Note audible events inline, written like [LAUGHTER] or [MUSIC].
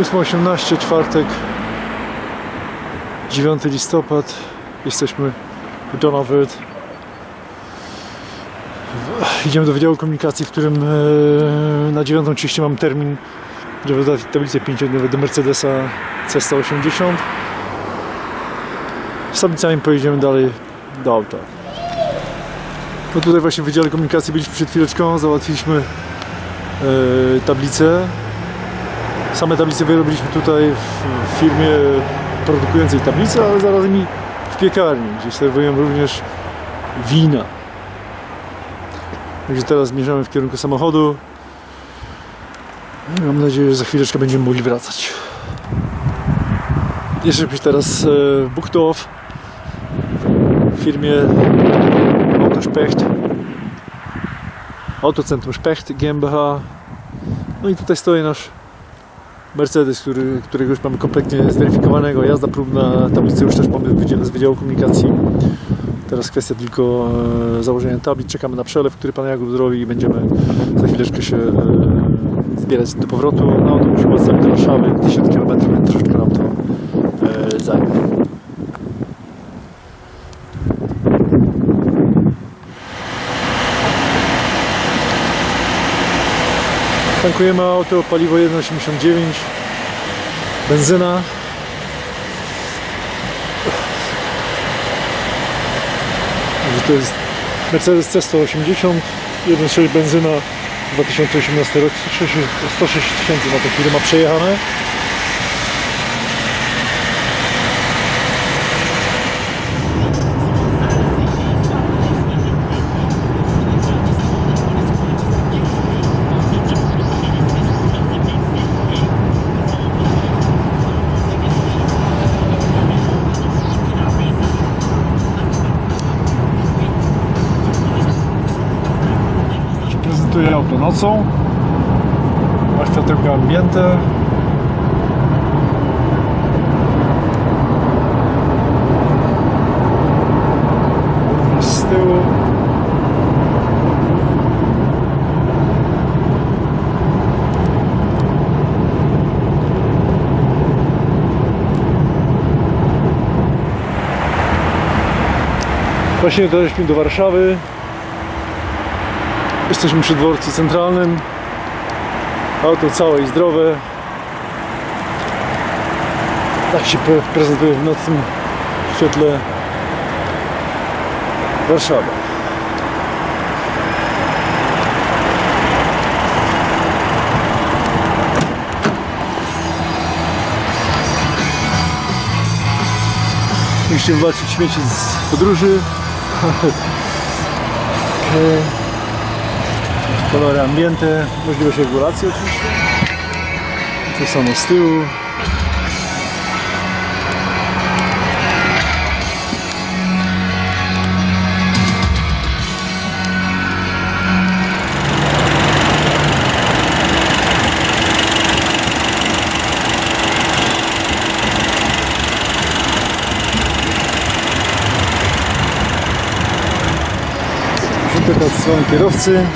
8.18, czwartek, 9 listopad. Jesteśmy w Donauwörth. Idziemy do Wydziału Komunikacji, w którym e, na 9.30 mam termin, żeby dać tablicę 5-dniowe do Mercedesa C180. Z tablicami pojedziemy dalej do auta. No tutaj właśnie w Wydziale Komunikacji byliśmy przed chwileczką, załatwiliśmy e, tablicę. Same tablice wyrobiliśmy tutaj w, firmie produkującej tablice, ale zarazem i w piekarni, gdzie serwują również wina. Także teraz zmierzamy w kierunku samochodu. Mam nadzieję, że za chwileczkę będziemy mogli wracać. Jesteśmy teraz e, Buchtow w firmie Auto Specht. Autocentrum Specht GmbH. No i tutaj stoi nasz Mercedes, który, którego już mamy kompletnie zweryfikowanego. Jazda próbna, tablicę już też mamy z Wydziału Komunikacji. Teraz kwestia tylko e, założenia tablic. Czekamy na przelew, który Pan Jakub zrobi i będziemy za chwileczkę się e, zbierać do powrotu. Na autobusie podstawić do Warszawy. 1000 km, troszeczkę nam to e, zajmie. Tankujemy auto, paliwo 1,89 benzyna. To jest Mercedes C180 1.6 benzyna 2018 rok 106 tysięcy na chwilę ma przejechane Prezentuję auto nocą. Ma światełka ambiente. Z tyłu. Właśnie doszliśmy do Warszawy Jesteśmy przy dworcu centralnym. Auto całe i zdrowe. Tak się pre- prezentuje w nocnym świetle Warszawa. Musicie wybaczyć śmieci z podróży. [LAUGHS] Okej. Kolory ambiente, możliwość regulacji oczywiście. To samo z tyłu. Rzut od kierowcy.